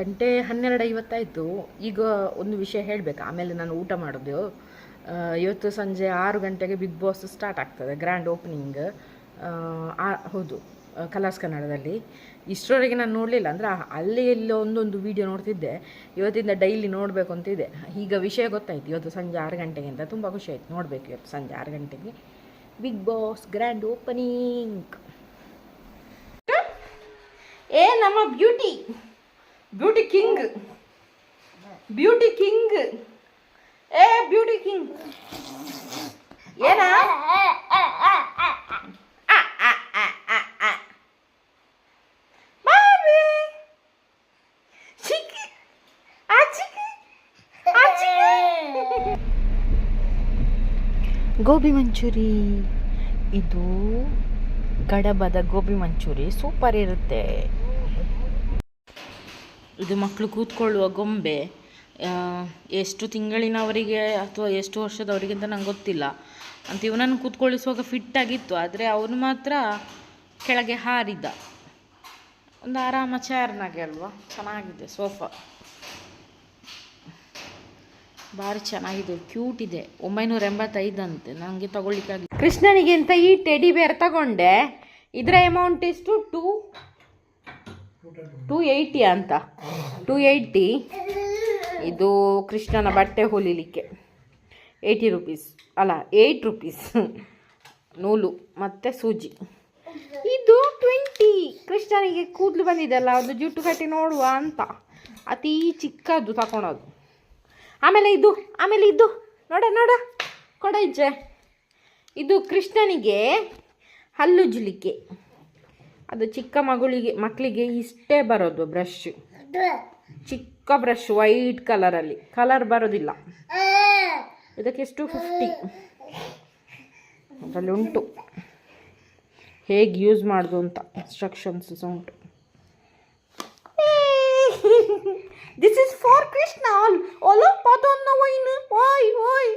ಗಂಟೆ ಹನ್ನೆರಡು ಐವತ್ತಾಯಿತು ಈಗ ಒಂದು ವಿಷಯ ಹೇಳಬೇಕು. ಆಮೇಲೆ ನಾನು ಊಟ ಮಾಡೋದು. ಇವತ್ತು ಸಂಜೆ ಆರು ಗಂಟೆಗೆ ಬಿಗ್ ಬಾಸ್ ಸ್ಟಾರ್ಟ್ ಆಗ್ತದೆ ಗ್ರ್ಯಾಂಡ್ ಓಪನಿಂಗ್ ಆ ಹೌದು ಕಲರ್ಸ್ ಕನ್ನಡದಲ್ಲಿ. ಇಷ್ಟರವರೆಗೆ ನಾನು ನೋಡಲಿಲ್ಲ, ಅಂದರೆ ಅಲ್ಲಿ ಎಲ್ಲೋ ಒಂದೊಂದು ವಿಡಿಯೋ ನೋಡ್ತಿದ್ದೆ. ಇವತ್ತಿಂದ ಡೈಲಿ ನೋಡಬೇಕು ಅಂತಿದ್ದೆ. ಈಗ ವಿಷಯ ಗೊತ್ತಾಯ್ತು, ಇವತ್ತು ಸಂಜೆ ಆರು ಗಂಟೆಗೆ ಅಂತ. ತುಂಬ ಖುಷಿ ಆಯ್ತು ನೋಡಬೇಕು ಇವತ್ತು ಸಂಜೆ ಆರು ಗಂಟೆಗೆ. ಬಿಗ್ ಬಾಸ್ ಗ್ರ್ಯಾಂಡ್ ಓಪನಿಂಗ್ ಏ, ನಮ್ಮ beauty beauty king beauty king ಏ ಬ್ಯೂಟಿ ಕಿಂಗ್ ಏನಾ. ಗೋಬಿ ಮಂಚೂರಿ. ಇದು ಕಡಬದ ಗೋಬಿ ಮಂಚೂರಿ. ಸೂಪರ್ ಇರುತ್ತೆ. ಇದು ಮಕ್ಕಳು ಕೂತ್ಕೊಳ್ಳುವ ಗೊಂಬೆ. ಎಷ್ಟು ತಿಂಗಳಿನವರಿಗೆ ಅಥವಾ ಎಷ್ಟು ವರ್ಷದವರಿಗೆ ಅಂತ ನಂಗೆ ಗೊತ್ತಿಲ್ಲ. ಅಂತ ಇವನನ್ನು ಕೂತ್ಕೊಳ್ಳಿಸುವಾಗ ಫಿಟ್ ಆಗಿತ್ತು. ಆದರೆ ಅವನು ಮಾತ್ರ ಕೆಳಗೆ ಹಾರಿದ. ಒಂದು ಆರಾಮ ಚೇರ್ನಾಗೆ ಅಲ್ವಾ? ಚೆನ್ನಾಗಿದೆ ಸೋಫಾ. ಭಾರಿ ಚೆನ್ನಾಗಿದೆ, ಕ್ಯೂಟ್ ಇದೆ. ಒಂಬೈನೂರ ಎಂಬತ್ತೈದಂತೆ. ನನಗೆ ತಗೊಳ್ಳಿಕ್ಕಾಗಿ. ಕೃಷ್ಣನಿಗೆ ಅಂತ ಈ ಟೆಡಿ ಬೇರ್ ತಗೊಂಡೆ. ಇದರ ಅಮೌಂಟ್ ಎಷ್ಟು ಟೂ ಟೂ ಏಯ್ಟಿ ಅಂತ. ಟೂ ಏಯ್ಟಿ ಇದು ಕೃಷ್ಣನ ಬಟ್ಟೆ ಹೊಲಿಲಿಕ್ಕೆ. Eighty rupees. ಅಲ್ಲ, ಏಯ್ಟ್ ರುಪೀಸ್. ನೂಲು, ಮತ್ತು ಸೂಜಿ. ಇದು ಟ್ವೆಂಟಿ. ಕೃಷ್ಣನಿಗೆ ಕೂದಲು ಬಂದಿದೆಲ್ಲ ಒಂದು ಜುಟ್ಟು ಕಟ್ಟಿ ನೋಡುವ ಅಂತ. ಅತಿ ಚಿಕ್ಕದು ತಗೊಳೋದು ಆಮೇಲೆ ಇದು ಆಮೇಲೆ ಇದು. ನೋಡ ನೋಡ. ಕೊಡ ಇಜ್ಜೆ. ಇದು ಕೃಷ್ಣನಿಗೆ ಹಲ್ಲುಜ್ಲಿಕ್ಕೆ ಅದು ಚಿಕ್ಕ ಮಗುಳಿಗೆ ಮಕ್ಕಳಿಗೆ ಇಷ್ಟೇ ಬರೋದು ಬ್ರಷ್ ಚಿಕ್ಕ ಬ್ರಷ್ ವೈಟ್ ಕಲರಲ್ಲಿ ಕಲರ್ ಬರೋದಿಲ್ಲ. ಇದಕ್ಕೆ ಎಷ್ಟು? ಫಿಫ್ಟಿ ಅದರಲ್ಲಿ ಉಂಟು. ಹೇಗೆ ಯೂಸ್ ಮಾಡೋದು ಅಂತ ಇನ್ಸ್ಟ್ರಕ್ಷನ್ಸ್ ಸಹ ಉಂಟು. This is for Krishna all ಪದನ್ನ ವೈನ್ ಓಯ್ ಓಯ್.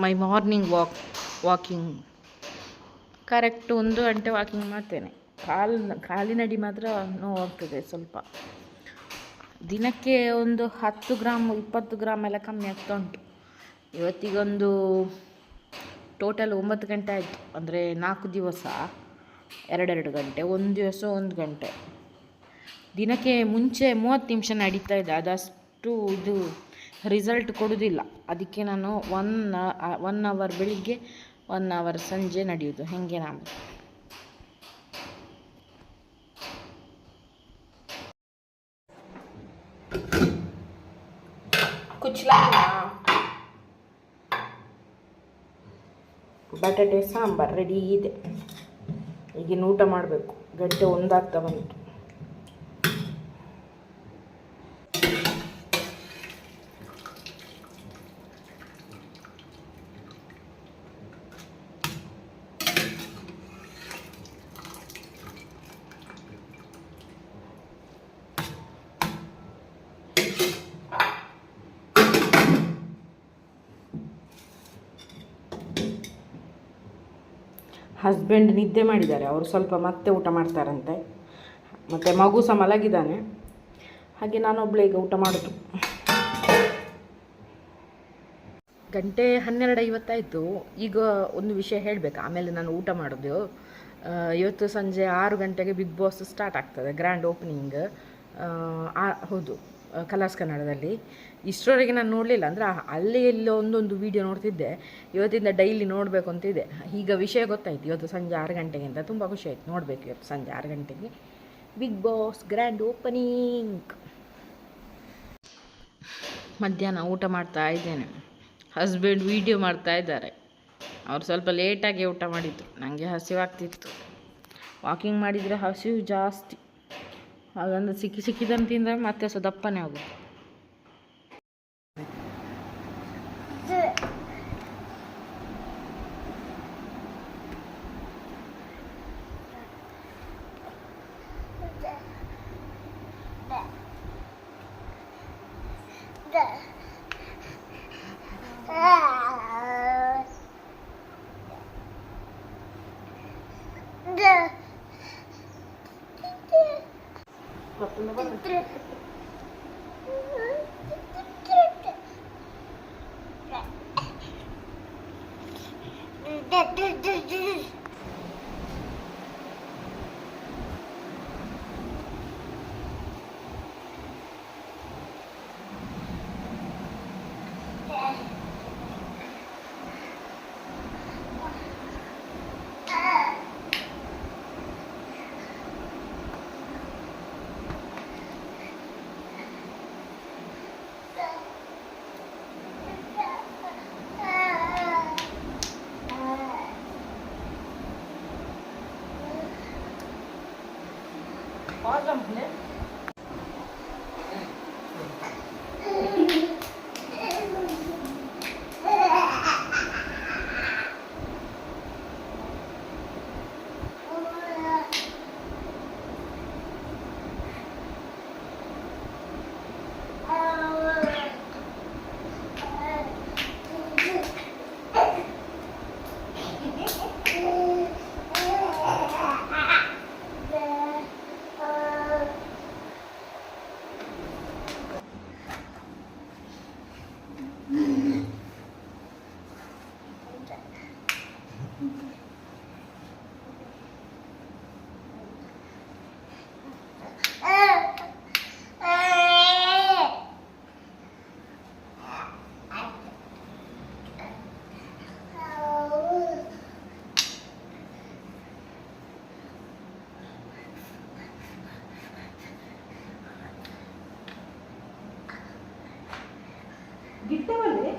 My morning walk walking correct ಒಂದು ಗಂಟೆ ವಾಕಿಂಗ್ ಮಾಡ್ತೇನೆ. ಕಾಲು ಕಾಲಿನಡಿ ಮಾತ್ರ ನೋವಾಗ್ತದೆ ಸ್ವಲ್ಪ. ದಿನಕ್ಕೆ ಒಂದು ಹತ್ತು ಗ್ರಾಮ್, ಇಪ್ಪತ್ತು ಗ್ರಾಮ್ ಎಲ್ಲ ಕಮ್ಮಿ ಆಗ್ತಾ ಉಂಟು. ಇವತ್ತಿಗೊಂದು ಟೋಟಲ್ ಒಂಬತ್ತು ಗಂಟೆ ಆಯಿತು. ಅಂದರೆ ನಾಲ್ಕು ದಿವಸ, ಎರಡೆರಡು ಗಂಟೆ, ಒಂದು ದಿವಸ, ಒಂದು ಗಂಟೆ. ದಿನಕ್ಕೆ ಮುಂಚೆ ಮೂವತ್ತು ನಿಮಿಷ ನಡೀತಾ ಇದೆ. ಅದಷ್ಟು ಇದು ರಿಸಲ್ಟ್ ಕೊಡುವುದಿಲ್ಲ ಅದಕ್ಕೆ ನಾನು ಒನ್ ಒನ್ ಅವರ್ ಬೆಳಿಗ್ಗೆ ಒನ್ ಅವರ್ ಸಂಜೆ ನಡೆಯೋದು ಹೇಗೆ ನಾನು ಬಟಾಟೆ ಸಾಂಬಾರು ರೆಡಿ ಇದೆ. ಈಗಿನ ಊಟ ಮಾಡಬೇಕು. ಗಡ್ಡೆ ಒಂದಾಗ್ತಾ ಬಂತು. ಹಸ್ಬೆಂಡ್ ನಿದ್ದೆ ಮಾಡಿದ್ದಾರೆ. ಅವರು ಸ್ವಲ್ಪ ಮತ್ತೆ ಊಟ ಮಾಡ್ತಾರಂತೆ. ಮತ್ತು ಮಗು ಸಹ ಮಲಗಿದ್ದಾನೆ. ಹಾಗೆ ನಾನೊಬ್ಬಳೇ ಈಗ ಊಟ ಮಾಡೋದು. ಗಂಟೆ ಹನ್ನೆರಡು ಐವತ್ತಾಯಿತು ಈಗ ಒಂದು ವಿಷಯ ಹೇಳಬೇಕು. ಆಮೇಲೆ ನಾನು ಊಟ ಮಾಡೋದು. ಇವತ್ತು ಸಂಜೆ ಆರು ಗಂಟೆಗೆ ಬಿಗ್ ಬಾಸ್ ಸ್ಟಾರ್ಟ್ ಆಗ್ತದೆ. ಗ್ರ್ಯಾಂಡ್ ಓಪನಿಂಗ್ ಹೌದು. ಕಲರ್ಸ್ ಕನ್ನಡದಲ್ಲಿ. ಇಷ್ಟರವರೆಗೆ ನಾನು ನೋಡಲಿಲ್ಲ, ಅಂದರೆ ಅಲ್ಲಿ ಎಲ್ಲೋ ಒಂದೊಂದು ವೀಡಿಯೋ ನೋಡ್ತಿದ್ದೆ. ಇವತ್ತಿಂದ ಡೈಲಿ ನೋಡಬೇಕು ಅಂತಿದೆ ಈಗ ವಿಷಯ ಗೊತ್ತಾಯ್ತು, ಇವತ್ತು ಸಂಜೆ ಆರು ಗಂಟೆಗೆ ಅಂತ. ತುಂಬ ಖುಷಿ ಆಯ್ತು ನೋಡಬೇಕು ಇವತ್ತು ಸಂಜೆ ಆರು ಗಂಟೆಗೆ. ಬಿಗ್ ಬಾಸ್ ಗ್ರ್ಯಾಂಡ್ ಓಪನಿಂಗ್ ಮಧ್ಯಾಹ್ನ ಊಟ ಮಾಡ್ತಾ ಇದ್ದೇನೆ. ಹಸ್ಬೆಂಡ್ ವೀಡಿಯೋ ಮಾಡ್ತಾ ಇದ್ದಾರೆ. ಅವ್ರು ಸ್ವಲ್ಪ ಲೇಟಾಗಿ ಊಟ ಮಾಡಿದ್ದು ನನಗೆ ಹಸಿವಾಗ್ತಿತ್ತು. ವಾಕಿಂಗ್ ಮಾಡಿದರೆ ಹಸಿವು ಜಾಸ್ತಿ. ಹಾಗಂದ್ರೆ ಸಿಕ್ಕಿ ಸಿಕ್ಕಿದಂತ ತಿಂದರೆ ಮತ್ತೆ ಸೊ ದಪ್ಪನೇ ಆಗೋದು Dur dur dur dur. और कंप्लेन ಗಿಟ್ಟವಲ್ಲಿ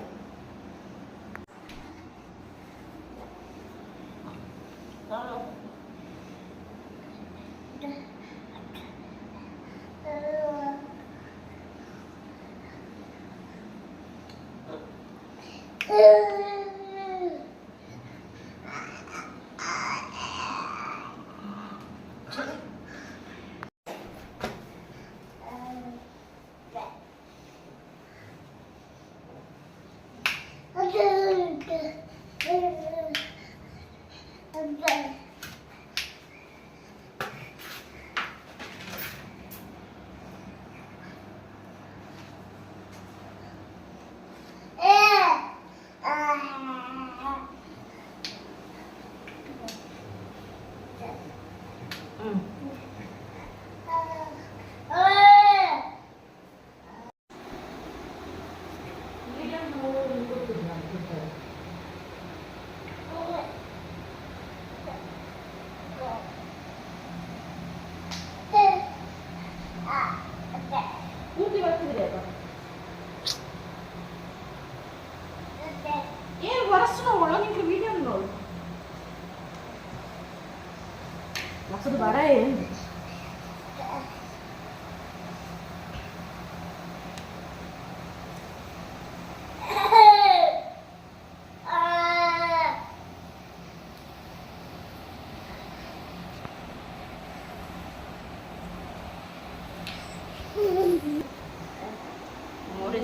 ಮೂರು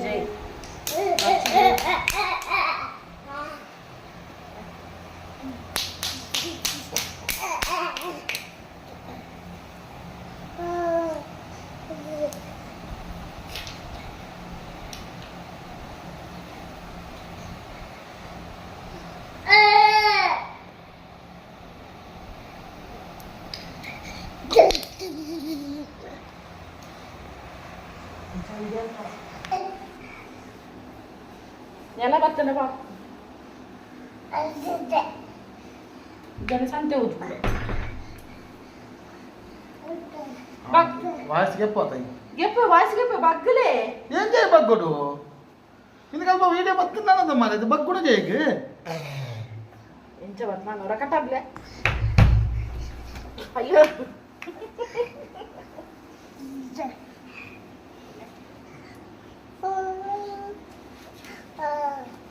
याला बघताना बाप जरा सांगते होत ವಾಯ್ಸ್ ಗೆಪ್ ಆತ ಗೆಪ್ಪ ವಾಯ್ಸ್ ಗೆಪ್ಪ ಬಗ್ಗಲೇ ಏನ್ ಜೈ ಬಗ್ಗುಡು ನಿನಗೆ ಅಲ್ಪ ವಿಡಿಯೋ ಬತ್ತು ನಾನದ ಮಾರದು ಬಗ್ಗುಡು ಜೈಗೆ ಎಂಚ ಬತ್ ನಾನು ರಕಟಾಬ್ಲೆ 嗯。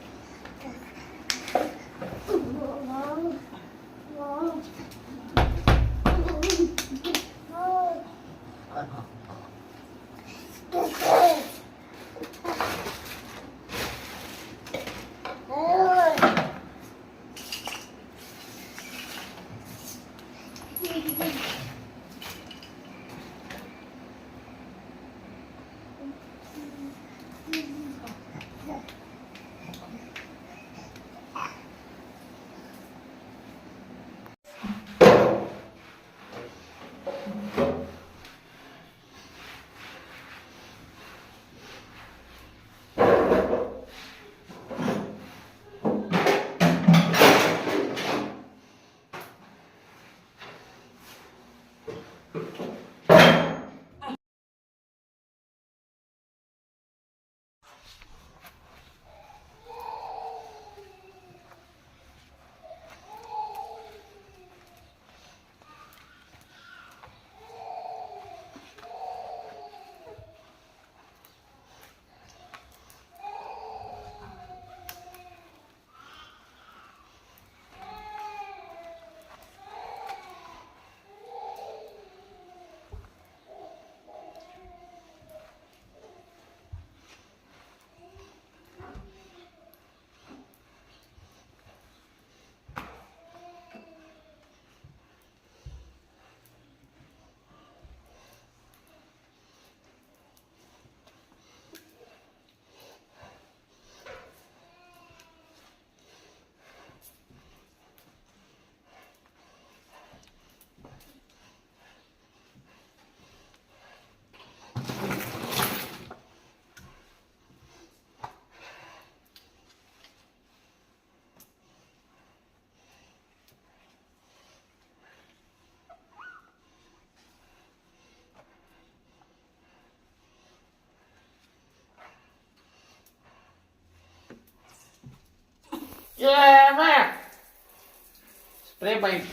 ಸ್ಪ್ರೇ ಬೈಟ್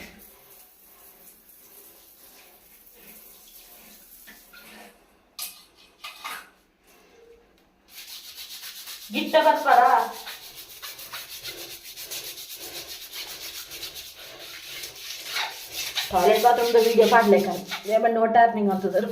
ಗಿಟ್ಟ ಬರ್ತಾರ ಟಾಯ್ಲೆಟ್ ಬಾತ್ರೂಮ್ದು ವಿಡಿಯೋ ಮಾಡ್ಲಿಕ್ಕ ಏಮನ್ನು ಒಟ್ಟಾರೆ ನಿಂಗೆ ಅಂತದರು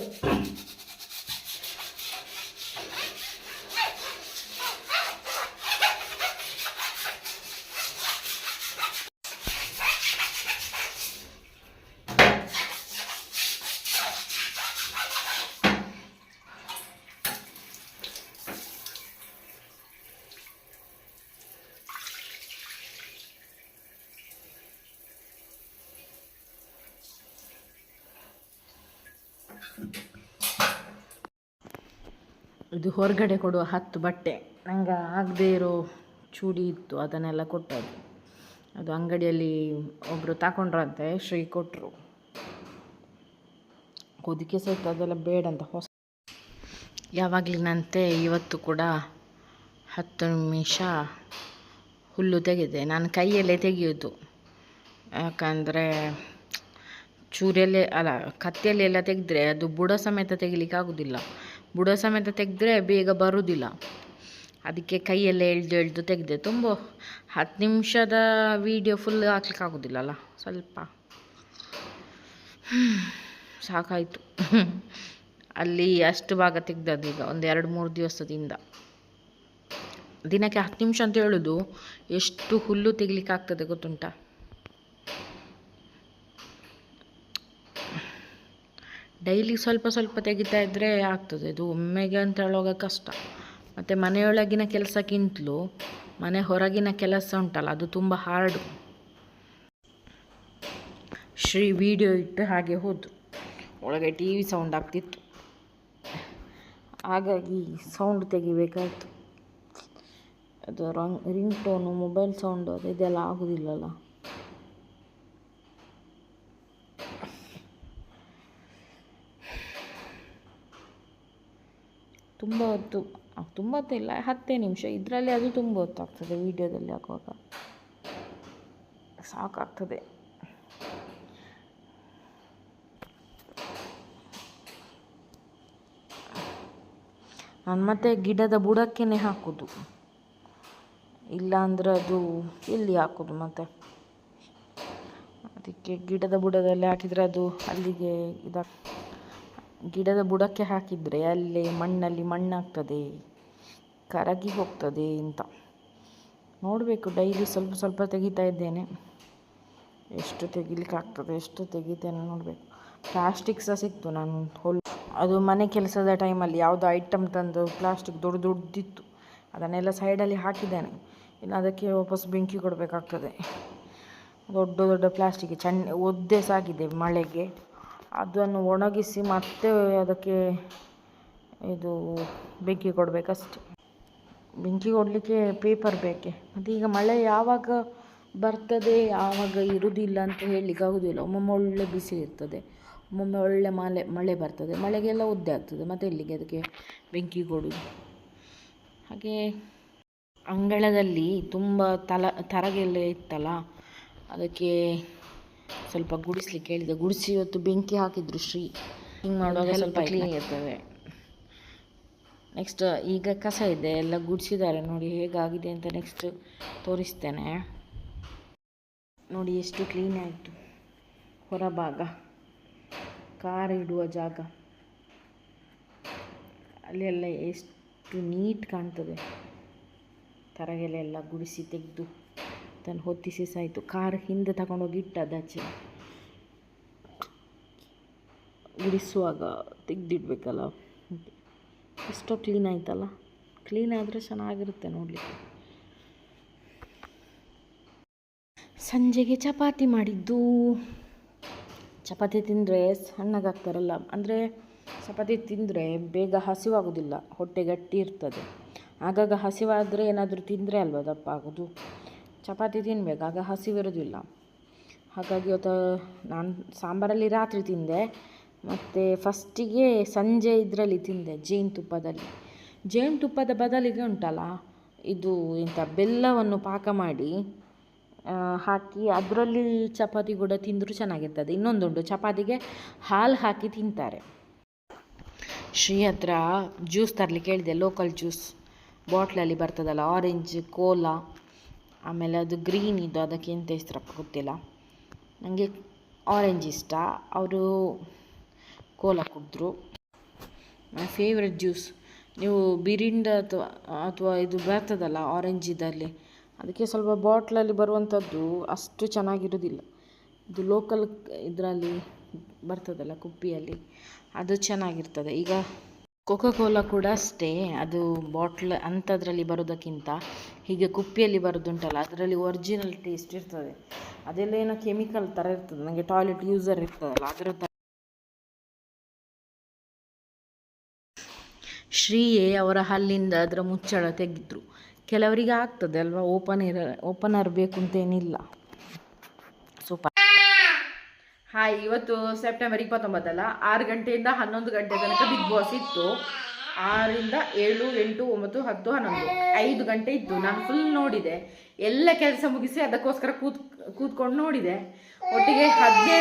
ಇದು ಹೊರಗಡೆ ಕೊಡುವ ಹತ್ತು ಬಟ್ಟೆ. ನಂಗೆ ಆಗದೇ ಇರೋ ಚೂಡಿ ಇತ್ತು, ಅದನ್ನೆಲ್ಲ ಕೊಟ್ಟದ್ದು. ಅದು ಅಂಗಡಿಯಲ್ಲಿ ಒಬ್ಬರು ತಗೊಂಡ್ರಂತೆ ಶ್ರೀ ಕೊಟ್ಟರು ಹೊದಿಕೆ ಸಹಿತ ಅದೆಲ್ಲ ಬೇಡ ಅಂತ ಹೊಸ ಯಾವಾಗಲಿನಂತೆ ಇವತ್ತು ಕೂಡ ಹತ್ತು ನಿಮಿಷ ಹುಲ್ಲು ತೆಗೆದೆ. ನಾನು ಕೈಯಲ್ಲೇ ತೆಗೆಯೋದು ಯಾಕಂದರೆ ಚೂರಿಯಲ್ಲೇ ಅಲ್ಲ ಕತ್ತಿಯಲ್ಲಿ ಎಲ್ಲ ತೆಗೆದ್ರೆ ಅದು ಬುಡ ಸಮೇತ ತೆಗಿಲಿಕ್ಕೆ ಆಗೋದಿಲ್ಲ. ಬುಡ ಸಮೇತ ತೆಗೆದ್ರೆ ಬೇಗ ಬರುವುದಿಲ್ಲ ಅದಕ್ಕೆ ಕೈಯೆಲ್ಲ ಎಳ್ದು ಎಳ್ದು ತೆಗೆದೆ. ತುಂಬ ಹತ್ತು ನಿಮಿಷದ ವೀಡಿಯೋ ಫುಲ್ ಹಾಕ್ಲಿಕ್ಕೆ ಆಗೋದಿಲ್ಲಲ್ಲ ಸ್ವಲ್ಪ. ಸಾಕಾಯಿತು. ಅಲ್ಲಿ ಅಷ್ಟು ಭಾಗ ತೆಗ್ದದ್ದು ಈಗ, ಒಂದು ಎರಡು ಮೂರು ದಿವಸದಿಂದ. ದಿನಕ್ಕೆ ಹತ್ತು ನಿಮಿಷ ಅಂತ ಹೇಳೋದು, ಎಷ್ಟು ಹುಲ್ಲು ತೆಗಿಲಿಕ್ಕೆ ಆಗ್ತದೆ ಗೊತ್ತುಂಟಾ? ಡೈಲಿ ಸ್ವಲ್ಪ ಸ್ವಲ್ಪ ತೆಗಿತಾ ಇದ್ದರೆ ಆಗ್ತದೆ. ಇದು ಒಮ್ಮೆಗೆ ಅಂತ ಹೇಳುವಾಗ ಕಷ್ಟ. ಮತ್ತು ಮನೆಯೊಳಗಿನ ಕೆಲಸಕ್ಕಿಂತಲೂ ಮನೆ ಹೊರಗಿನ ಕೆಲಸ ಉಂಟಲ್ಲ, ಅದು ತುಂಬ ಹಾರ್ಡು ಶ್ರೀ ವಿಡಿಯೋ ಇಟ್ಟು ಹಾಗೆ ಹೋದ್ರು. ಒಳಗೆ ಟಿ ವಿ ಸೌಂಡ್ ಆಗ್ತಿತ್ತು. ಹಾಗಾಗಿ ಸೌಂಡ್ ತೆಗಿಬೇಕಾಯಿತು. ಅದು ರಂಗ್ ರಿಂಗ್ ಟೋನು ಮೊಬೈಲ್ ಸೌಂಡು ಅದು ಇದೆಲ್ಲ ಆಗೋದಿಲ್ಲಲ್ಲ. ತುಂಬ ಹೊತ್ತು ತುಂಬ ಹೊತ್ತು ಇಲ್ಲ, ಹತ್ತೇ ನಿಮಿಷ. ಇದರಲ್ಲಿ ಅದು ತುಂಬ ಹೊತ್ತಾಗ್ತದೆ ವೀಡಿಯೋದಲ್ಲಿ ಹಾಕುವಾಗ. ಸಾಕಾಗ್ತದೆ. ನಾನು ಮತ್ತೆ ಗಿಡದ ಬುಡಕ್ಕೇ ಹಾಕೋದು. ಇಲ್ಲ ಅದು ಎಲ್ಲಿ ಹಾಕೋದು ಮತ್ತೆ? ಅದಕ್ಕೆ ಗಿಡದ ಬುಡದಲ್ಲಿ ಹಾಕಿದರೆ ಅದು ಅಲ್ಲಿಗೆ ಇದಾಗ ಗಿಡದ ಬುಡಕ್ಕೆ ಹಾಕಿದರೆ ಅಲ್ಲಿ ಮಣ್ಣಲ್ಲಿ ಮಣ್ಣಾಗ್ತದೆ, ಕರಗಿ ಹೋಗ್ತದೆ ಅಂತ. ನೋಡಬೇಕು, ಡೈಲಿ ಸ್ವಲ್ಪ ಸ್ವಲ್ಪ ತೆಗಿತಾ ಇದ್ದೇನೆ. ಎಷ್ಟು ತೆಗಿಲಿಕ್ಕಾಗ್ತದೆ ಎಷ್ಟು ತೆಗಿತೇನೆ ನೋಡಬೇಕು. ಪ್ಲಾಸ್ಟಿಕ್ ಸಹ ಸಿಕ್ತು ನಾನು ಹೊಲ್, ಅದು ಮನೆ ಕೆಲಸದ ಟೈಮಲ್ಲಿ ಯಾವುದು ಐಟಮ್ ತಂದು ಪ್ಲಾಸ್ಟಿಕ್ ದೊಡ್ಡ ದೊಡ್ಡದಿತ್ತು. ಅದನ್ನೆಲ್ಲ ಸೈಡಲ್ಲಿ ಹಾಕಿದ್ದೇನೆ. ಇನ್ನು ಅದಕ್ಕೆ ವಾಪಸ್ ಬೆಂಕಿ ಕೊಡಬೇಕಾಗ್ತದೆ. ದೊಡ್ಡ ದೊಡ್ಡ ಪ್ಲಾಸ್ಟಿಕ್, ಚೆನ್ನ, ಒದ್ದೆ ಸಾಗಿದೆ ಮಳೆಗೆ. ಅದನ್ನು ಒಣಗಿಸಿ ಮತ್ತೆ ಅದಕ್ಕೆ ಇದು ಬೆಂಕಿ ಕೊಡಬೇಕಷ್ಟೆ. ಬೆಂಕಿ ಕೊಡಲಿಕ್ಕೆ ಪೇಪರ್ ಬೇಕೆ? ಮತ್ತು ಈಗ ಮಳೆ ಯಾವಾಗ ಬರ್ತದೆ ಯಾವಾಗ ಇರುವುದಿಲ್ಲ ಅಂತ ಹೇಳಲಿಕ್ಕೆ ಆಗೋದಿಲ್ಲ. ಒಮ್ಮೊಮ್ಮೆ ಒಳ್ಳೆ ಬಿಸಿ ಇರ್ತದೆ. ಒಮ್ಮೊಮ್ಮೆ ಒಳ್ಳೆ ಮಳೆ ಮಳೆ ಬರ್ತದೆ. ಮಳೆಗೆಲ್ಲ ಒದ್ದೆ ಆಗ್ತದೆ. ಮತ್ತು ಎಲ್ಲಿಗೆ ಅದಕ್ಕೆ ಬೆಂಕಿ ಕೊಡೋದು? ಹಾಗೆ ಅಂಗಳದಲ್ಲಿ ತುಂಬ ತಲ, ತರಗೆಲ್ಲ ಇತ್ತಲ್ಲ, ಅದಕ್ಕೆ ಸ್ವಲ್ಪ ಗುಡಿಸ್ಲಿಕ್ಕೆ ಹೇಳಿದೆ. ಗುಡಿಸಿ ಇವತ್ತು ಬೆಂಕಿ ಹಾಕಿದ್ರು ಶ್ರೀ. ಹಿಂಗೆ ಮಾಡುವಾಗ ಸ್ವಲ್ಪ ಕ್ಲೀನ್ ಇರ್ತದೆ. ನೆಕ್ಸ್ಟ್ ಈಗ ಕಸ ಇದೆ. ಎಲ್ಲ ಗುಡಿಸಿದ್ದಾರೆ. ನೋಡಿ ಹೇಗಾಗಿದೆ ಅಂತ ನೆಕ್ಸ್ಟ್ ತೋರಿಸ್ತೇನೆ. ನೋಡಿ ಎಷ್ಟು ಕ್ಲೀನ್ ಆಯಿತು. ಹೊರಭಾಗ. ಕಾರ್ ಇಡುವ ಜಾಗ. ಅಲ್ಲೆಲ್ಲ ಎಷ್ಟು ನೀಟ್ ಕಾಣ್ತದೆ. ತರಗೆಲೆಲ್ಲ ಗುಡಿಸಿ ತೆಗೆದು. ಅದನ್ನು ಹೊತ್ತಿಸಿ ಸಾಯಿತು. ಕಾರ್ ಹಿಂದೆ ತಗೊಂಡೋಗಿ ಇಟ್ಟದಾಚೆ ಗುಡಿಸುವಾಗ ತೆಗ್ದಿಡ್ಬೇಕಲ್ಲ. ಎಷ್ಟೋ ಕ್ಲೀನ್ ಆಯ್ತಲ್ಲ. ಕ್ಲೀನ್ ಆದರೆ ಚೆನ್ನಾಗಿರುತ್ತೆ ನೋಡಲಿಕ್ಕೆ. ಸಂಜೆಗೆ ಚಪಾತಿ ಮಾಡಿದ್ದು. ಚಪಾತಿ ತಿಂದರೆ ಸಣ್ಣಗಾಗ್ತಾರಲ್ಲ ಅಂದರೆ ಚಪಾತಿ ತಿಂದರೆ ಬೇಗ ಹಸಿವಾಗೋದಿಲ್ಲ. ಹೊಟ್ಟೆ ಗಟ್ಟಿ ಇರ್ತದೆ. ಆಗಾಗ ಹಸಿವಾದರೆ ಏನಾದರೂ ತಿಂದರೆ ಅಲ್ವಾ ದಪ್ಪ ಆಗೋದು? ಚಪಾತಿ ತಿನ್ಬೇಕು ಆಗ ಹಸಿವಿರೋದಿಲ್ಲ ಹಾಗಾಗಿ ಇವತ್ತು ನಾನು ಸಾಂಬಾರಲ್ಲಿ ರಾತ್ರಿ ತಿಂದೆ. ಮತ್ತು ಫಸ್ಟಿಗೆ ಸಂಜೆ ಇದರಲ್ಲಿ ತಿಂದೆ ಜೇನುತುಪ್ಪದಲ್ಲಿ ಜೇನುತುಪ್ಪದ ಬದಲಿಗೆ ಉಂಟಲ್ಲ, ಇದು ಇಂಥ ಬೆಲ್ಲವನ್ನು ಪಾಕ ಮಾಡಿ ಹಾಕಿ ಅದರಲ್ಲಿ ಚಪಾತಿ ಕೂಡ ತಿಂದರೂ ಚೆನ್ನಾಗಿರ್ತದೆ. ಇನ್ನೊಂದುಂಟು, ಚಪಾತಿಗೆ ಹಾಲು ಹಾಕಿ ತಿಂತಾರೆ. ಶ್ರೀ ಹತ್ರ ಜ್ಯೂಸ್ ತರಲಿಕ್ಕೆ ಹೇಳಿದೆ ಲೋಕಲ್ ಜ್ಯೂಸ್ ಬಾಟ್ಲಲ್ಲಿ ಬರ್ತದಲ್ಲ ಆರೆಂಜ್ ಕೋಲಾ ಆಮೇಲೆ ಅದು ಗ್ರೀನ್ ಅದಕ್ಕೆ ಎಂತ ಹೆಸರಪ್ಪ ಗೊತ್ತಿಲ್ಲ. ನನಗೆ ಆರೆಂಜ್ ಇಷ್ಟ. ಅವರು ಕೋಲ ಕುಡಿದ್ರು. ಮೈ ಫೇವ್ರೆಟ್ ಜ್ಯೂಸ್ ನೀವು ಬಿರಿಂಡ ಅಥವಾ ಅಥವಾ ಇದು ಬರ್ತದಲ್ಲ ಆರೆಂಜ್ ಇದರಲ್ಲಿ, ಅದಕ್ಕೆ ಸ್ವಲ್ಪ ಬಾಟ್ಲಲ್ಲಿ ಬರುವಂಥದ್ದು ಅಷ್ಟು ಚೆನ್ನಾಗಿರೋದಿಲ್ಲ. ಇದು ಲೋಕಲ್ ಇದರಲ್ಲಿ ಬರ್ತದಲ್ಲ, ಕುಪ್ಪಿಯಲ್ಲಿ, ಅದು ಚೆನ್ನಾಗಿರ್ತದೆ. ಈಗ ಕೊಕೋ ಕೋಲಾ ಕೂಡ ಅಷ್ಟೇ, ಅದು ಬಾಟ್ಲ್ ಅಂಥದ್ರಲ್ಲಿ ಬರೋದಕ್ಕಿಂತ ಹೀಗೆ ಕುಪ್ಪಿಯಲ್ಲಿ ಬರೋದುಂಟಲ್ಲ, ಅದರಲ್ಲಿ ಒರಿಜಿನಲ್ ಟೇಸ್ಟ್ ಇರ್ತದೆ. ಅದೆಲ್ಲ ಏನೋ ಕೆಮಿಕಲ್ ಥರ ಇರ್ತದೆ ನನಗೆ ಟಾಯ್ಲೆಟ್ ಯೂಸರ್ ಇರ್ತದಲ್ಲ, ಅದರ ಥರ ಶ್ರೀಯೇ ಅವರ ಹಲ್ಲಿಂದ ಅದರ ಮುಚ್ಚಳ ತೆಗೆದ್ರು. ಕೆಲವರಿಗೆ ಆಗ್ತದೆ ಅಲ್ವಾ ಓಪನ್ ಇರ ಓಪನರ್ ಬೇಕು ಅಂತೇನಿಲ್ಲ ಹಾಯ್ ಇವತ್ತು ಸೆಪ್ಟೆಂಬರ್ ಇಪ್ಪತ್ತೊಂಬತ್ತಲ್ಲ, ಆರು ಗಂಟೆಯಿಂದ ಹನ್ನೊಂದು ಗಂಟೆ ತನಕ ಬಿಗ್ ಬಾಸ್ ಇತ್ತು. ಆರಿಂದ ಏಳು, ಎಂಟು, ಒಂಬತ್ತು, ಹತ್ತು, ಹನ್ನೊಂದು. ಐದು ಗಂಟೆ ಇತ್ತು. ನಾನು ಫುಲ್ ನೋಡಿದೆ. ಎಲ್ಲ ಕೆಲಸ ಮುಗಿಸಿ ಅದಕ್ಕೋಸ್ಕರ ಕೂತ್ ಕೂತ್ಕೊಂಡು ನೋಡಿದೆ. ಒಟ್ಟಿಗೆ ಹದಿನೇಳು